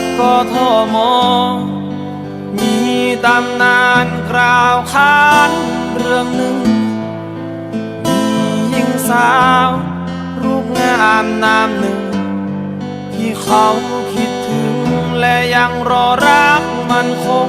จากกทม มีตำนานกล่าวขานเรื่องหนึ่ง มีหญิงสาว รูปงามนามหนึ่ง ที่เขาคิดถึงและยังรอรักมันคง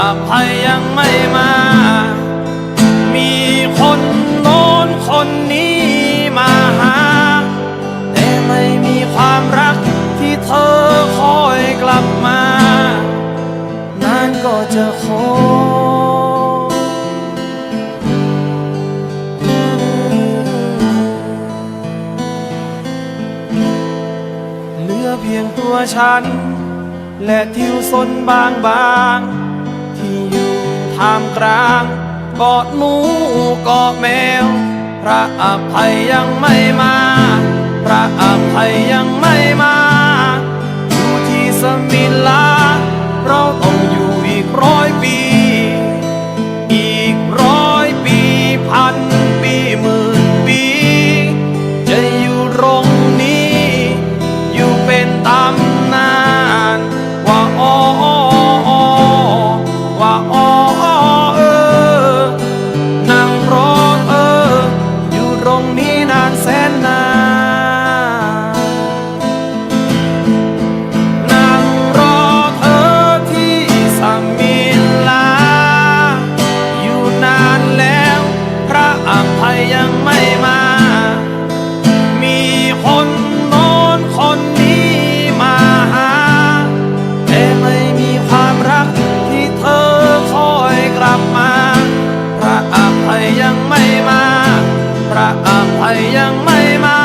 อภัยยังไม่มา มีคนโน้นคนนี้มาหา แต่ไม่มีความรักที่เธอคอยกลับมา นานก็จะขอเหลือเพียงตัวฉัน และทิวสนบางบาง ที่อยู่ท่ามกลางเกาะหนูเกาะแมว พระอภัยยังไม่มา พระอภัยยังไม่ ใครยังไม่มา มีคนนอนคนนี้มาหา แต่ไม่มีความรักที่เธอคอยกลับมา พระอภัยยังไม่มา พระอภัยยังไม่มา